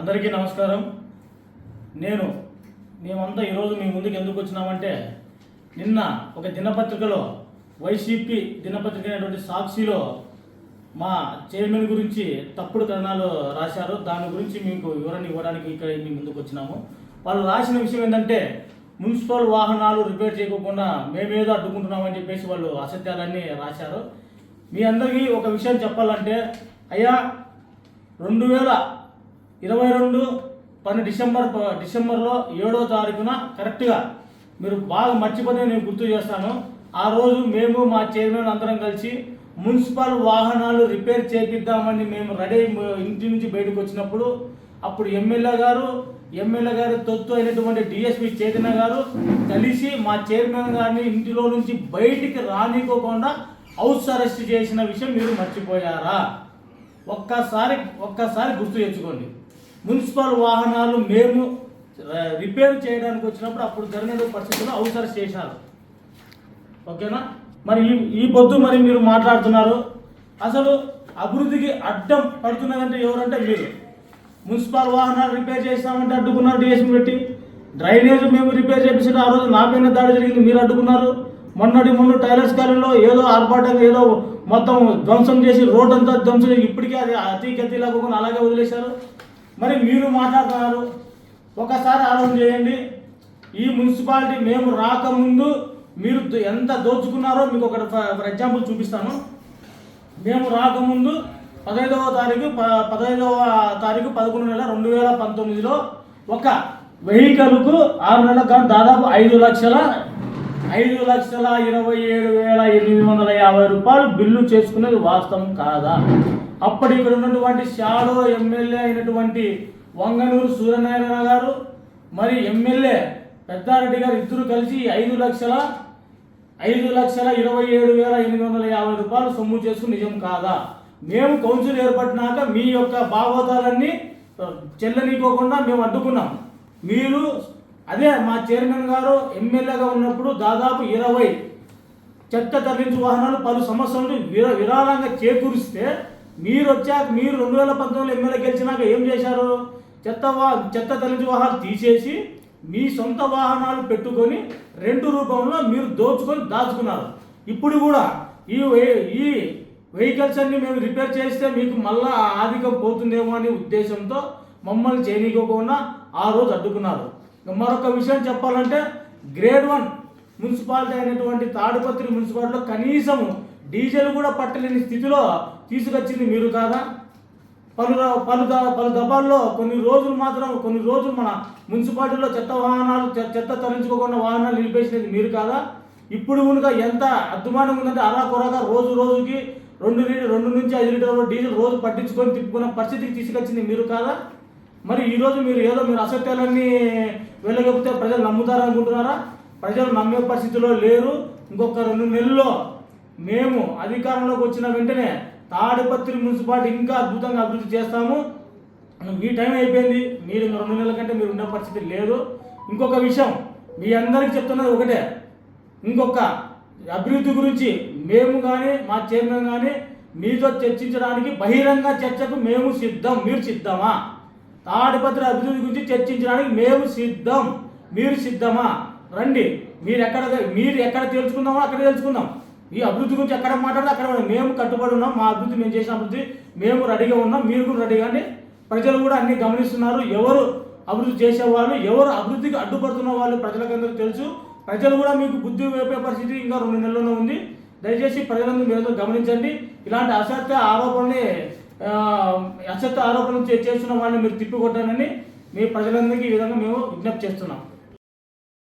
అందరికీ నమస్కారం. నేను మేమంతా ఈరోజు మీ ముందుకు ఎందుకు వచ్చినామంటే నిన్న ఒక దినపత్రికలో వైసీపీ దినపత్రిక అయినటువంటి సాక్షిలో మా చైర్మన్ గురించి తప్పుడు కథనాలు రాశారు. దాని గురించి మీకు వివరణ ఇవ్వడానికి ఇక్కడ మీ ముందుకు వచ్చినాము. వాళ్ళు రాసిన విషయం ఏంటంటే మున్సిపల్ వాహనాలు రిపేర్ చేయకుండా మేమేదో అడ్డుకుంటున్నామని చెప్పేసి వాళ్ళు అసత్యాలన్నీ రాశారు. మీ అందరికీ ఒక విషయం చెప్పాలంటే అయ్యా రెండు వేల ఇరవై రెండు పని డిసెంబర్ డిసెంబర్లో ఏడో తారీఖున కరెక్ట్గా మీరు బాగా మర్చిపోతే నేను గుర్తు చేస్తాను. ఆ రోజు మేము మా చైర్మన్ అందరం కలిసి మున్సిపల్ వాహనాలు రిపేర్ చేపిద్దామని మేము రెడీ ఇంటి నుంచి బయటకు వచ్చినప్పుడు అప్పుడు ఎమ్మెల్యే గారు ఎమ్మెల్యే గారు తొత్తు అయినటువంటి డిఎస్పి చైతన్య గారు కలిసి మా చైర్మన్ గారిని ఇంటిలో నుంచి బయటికి రానికోకుండా హౌస్ అరెస్ట్ చేసిన విషయం మీరు మర్చిపోయారా? ఒక్కసారి ఒక్కసారి గుర్తు తెచ్చుకోండి. మున్సిపల్ వాహనాలు మేము రిపేర్ చేయడానికి వచ్చినప్పుడు అప్పుడు జరిగిన పరిస్థితుల్లో అవసర చేశారు ఓకేనా? మరి ఈ ఈ పొద్దు మరి మీరు మాట్లాడుతున్నారు. అసలు అభివృద్ధికి అడ్డం పడుతున్నదంటే ఎవరంటే మీరు. మున్సిపల్ వాహనాలు రిపేర్ చేస్తామంటే అడ్డుకున్నారు డిఎస్పీ పెట్టి. డ్రైనేజ్ మేము రిపేర్ చేపించిన ఆ రోజు నా పైన దాడి జరిగింది మీరు అడ్డుకున్నారు. మొన్నటి ముందు టైలర్స్ కాలంలో ఏదో ఆర్భాటంగా ఏదో మొత్తం ధ్వంసం చేసి రోడ్ అంతా ధ్వంసం ఇప్పటికీ అది అతి గతి లేకుండా అలాగే వదిలేశారు. మరి మీరు మాట్లాడుతున్నారు. ఒకసారి ఆలోచన చేయండి. ఈ మున్సిపాలిటీ మేము రాకముందు మీరు ఎంత దోచుకున్నారో మీకు ఒక ఫర్ ఎగ్జాంపుల్ చూపిస్తాను. మేము రాకముందు పదహైదవ తారీఖు ప- పదహైదవ తారీఖు పదకొండు నెల రెండు వేల పంతొమ్మిదిలో ఒక వెహికల్కు ఆరు నెలలకు కానీ దాదాపు ఐదు లక్షల ఐదు లక్షల ఇరవై ఏడు వేల ఎనిమిది వందల యాభై రూపాయలు బిల్లు చేసుకునేది వాస్తవం కాదా? అప్పటి ఇక్కడ ఉన్నటువంటి షాడో ఎమ్మెల్యే అయినటువంటి వంగనూరు సూర్యనారాయణ గారు మరి ఎమ్మెల్యే పెద్దారెడ్డి గారు ఇద్దరు కలిసి ఐదు లక్షల ఐదు లక్షల ఇరవై ఏడు వేల ఎనిమిది వందల యాభై రూపాయలు సొమ్ము చేసుకుని నిజం కాదా? మేము కౌన్సిల్ ఏర్పడినాక మీ యొక్క భాగోతాలన్నీ చెల్లనికోకుండా చెల్లనీకోకుండా మేము అడ్డుకున్నాం. మీరు అదే మా చైర్మన్ గారు ఎమ్మెల్యేగా ఉన్నప్పుడు దాదాపు ఇరవై చెత్త తరలించు వాహనాలు పలు సమస్యలను విర విరాళంగా చేకూరిస్తే మీరు వచ్చాక మీరు రెండు వేల పంతొమ్మిదిలో ఎమ్మెల్యే గెలిచినాక ఏం చేశారు? చెత్త వా చెత్త తరలించు వాహనాలు తీసేసి మీ సొంత వాహనాలు పెట్టుకొని రెండు రూపంలో మీరు దోచుకొని దాచుకున్నారు. ఇప్పుడు కూడా ఈ వె- ఈ వెహికల్స్ అన్ని మేము రిపేర్ చేస్తే మీకు మళ్ళా ఆ ఆధికం పోతుందేమో అనే ఉద్దేశంతో మమ్మల్ని చేయనీకోకుండా ఆ రోజు అడ్డుకున్నారు. మరొక విషయం చెప్పాలంటే గ్రేడ్ వన్ మున్సిపాలిటీ అయినటువంటి తాడిపత్రి మున్సిపాలిటీలో కనీసం డీజిల్ కూడా పట్టలేని స్థితిలో తీసుకొచ్చింది మీరు కాదా? పలు పలు పలు దఫాల్లో కొన్ని రోజులు మాత్రం కొన్ని రోజులు మన మున్సిపాలిటీలో చెత్త వాహనాలు చెత్త తరలించుకోకుండా వాహనాలు నిలిపేసినది మీరు కాదా? ఇప్పుడు కనుక ఎంత అద్దుమానం ఉందంటే అలా కొరగా రోజు రోజుకి రెండు రెండు నుంచి ఐదు లీటర్ల డీజిల్ రోజు పట్టించుకొని తిప్పుకున్న పరిస్థితికి తీసుకొచ్చింది మీరు కాదా? మరి ఈరోజు మీరు ఏదో మీరు అసత్యాలన్నీ వెళ్ళగలిగితే ప్రజలు నమ్ముతారనుకుంటున్నారా ప్రజలు నమ్మే పరిస్థితిలో లేరు. ఇంకొక రెండు నెలల్లో మేము అధికారంలోకి వచ్చిన వెంటనే తాడిపత్రి మున్సిపాలిటీ ఇంకా అద్భుతంగా అభివృద్ధి చేస్తాము. మీ టైం అయిపోయింది. మీరు రెండు నెలల కంటే మీరు ఉండే పరిస్థితి లేదు. ఇంకొక విషయం మీ అందరికి చెప్తున్నది ఒకటే. ఇంకొక అభివృద్ధి గురించి మేము కానీ మా చైర్మన్ కానీ మీతో చర్చించడానికి బహిరంగ చర్చకు మేము సిద్ధం. మీరు సిద్ధమా? తాడిపత్రి అభివృద్ధి గురించి చర్చించడానికి మేము సిద్ధం. మీరు సిద్ధమా? రండి. మీరు ఎక్కడ మీరు ఎక్కడ తెలుసుకుందామో అక్కడ తెలుసుకుందాం ఈ అభివృద్ధి గురించి ఎక్కడ మాట్లాడితే అక్కడ మేము కట్టుబడి ఉన్నాం మా అభివృద్ధి మేము చేసిన అభివృద్ధి మేము రెడీగా ఉన్నాం మీరు కూడా రెడీగా అండి ప్రజలు కూడా అన్ని గమనిస్తున్నారు. ఎవరు అభివృద్ధి చేసేవాళ్ళు ఎవరు అభివృద్ధికి అడ్డుపడుతున్న వాళ్ళు ప్రజలకందరూ తెలుసు. ప్రజలు కూడా మీకు బుద్ధి వేపే పరిస్థితి ఇంకా రెండు నెలల్లోనే ఉంది. దయచేసి ప్రజలందరూ మీరు గమనించండి. ఇలాంటి అసత్య ఆరోపణని అసత్య ఆరోపణలు చేస్తున్న వాళ్ళని మీరు తిప్పికొట్టానని మీ ప్రజలందరికీ ఈ విధంగా మేము విజ్ఞప్తి చేస్తున్నాం.